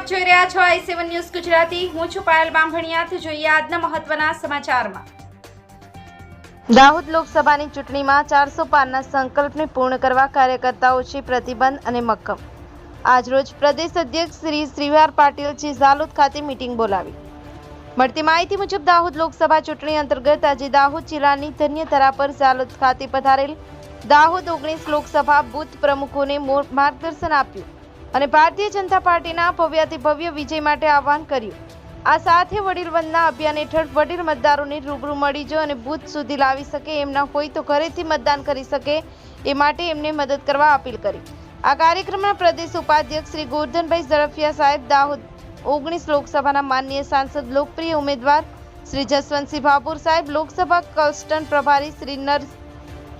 રહ્યા છો આઈ સેવન ન્યૂઝ ગુજરાતી. હું છું પાયલ બામભણિયાથી. જોઈએ આજના મહત્વના સમાચારમાં. દાહોદ લોકસભાની ચૂંટણીમાં ચારસો પારના સંકલ્પને પૂર્ણ કરવા કાર્યકર્તાઓ છે પ્રતિબંધ અને મક્કમ. આજરોજ પ્રદેશ અધ્યક્ષ શ્રી શ્રીવાર પાટીલજી ઝાલોદ ખાતે મીટિંગ બોલાવી. મળતી માહિતી મુજબ દાહોદ લોકસભા ચૂંટણી અંતર્ગત આજે દાહોદ જિલ્લાની ધન્યધરા પર ઝાલોદ ખાતે પધારેલ દાહોદ ઓગણીસ લોકસભા બૂથ પ્રમુખોને માર્ગદર્શન આપ્યું. અને ભારતીય જનતા પાર્ટીના ભવ્યાતિ ભવ્ય વિજય માટે આહવાન કર્યું. આ સાથે વડીલ વંદના અભિયાન હેઠળ વડીલ મતદારોને રૂબરૂ મળી જો અને બૂથ સુધી લાવી શકે એમના હોય તો ઘરેથી મતદાન કરી શકે એ માટે એમને મદદ કરવા અપીલ કરી. આ કાર્યક્રમના પ્રદેશ ઉપાધ્યક્ષ શ્રી ગોરધનભાઈ ઝડફિયા સાહેબ, દાહોદ ઓગણીસ લોકસભાના માનનીય સાંસદ, લોકપ્રિય ઉમેદવાર શ્રી જસવંતસિંહ ભાભોર સાહેબ, લોકસભા કસ્ટન પ્રભારી શ્રી નર,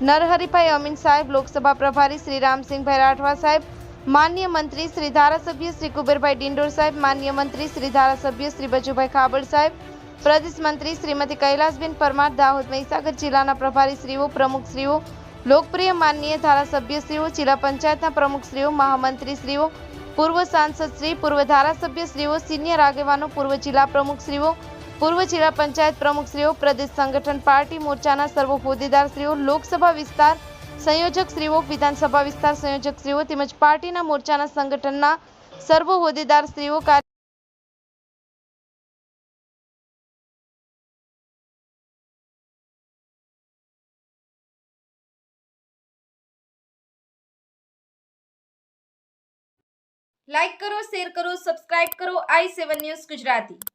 નરહરિભાઈ અમીન સાહેબ, લોકસભા પ્રભારી શ્રી રામસિંહભાઈ રાઠવા સાહેબ માન્ય મંત્રી શ્રી ધારાસભ્ય શ્રી કુબેરભાઈ ડિંડોર સાહેબ, માન્ય મંત્રી શ્રી ધારાસભ્ય શ્રી બચુભાઈ ખાબડ સાહેબ, પ્રદેશ મંત્રી શ્રીમતી કૈલાસબેન પરમાર, દાહોદ મહીસાગર જિલ્લાના પ્રભારીશ્રીઓ પ્રમુખશ્રીઓ લોકપ્રિય માનનીય ધારાસભ્યશ્રીઓ જિલ્લા પંચાયતના પ્રમુખશ્રીઓ મહામંત્રીશ્રીઓ પૂર્વ સાંસદશ્રી પૂર્વ ધારાસભ્યશ્રીઓ સિનિયર આગેવાનો, પૂર્વ જિલ્લા પ્રમુખશ્રીઓ પૂર્વ જિલ્લા પંચાયત પ્રમુખશ્રીઓ પ્રદેશ સંગઠન પાર્ટી મોરચાના સર્વ હોદ્દેદારશ્રીઓ લોકસભા વિસ્તાર સંયોજકશ્રીઓ વિધાનસભા વિસ્તાર સંયોજકશ્રીઓ તેમજ પાર્ટીના મોરચાના સંગઠનના સર્વ હોદ્દેદારશ્રીઓ કાર્ય લાઇક કરો, શેર કરો, સબસ્ક્રાઇબ કરો, આઈ સેવન ન્યૂઝ ગુજરાતી.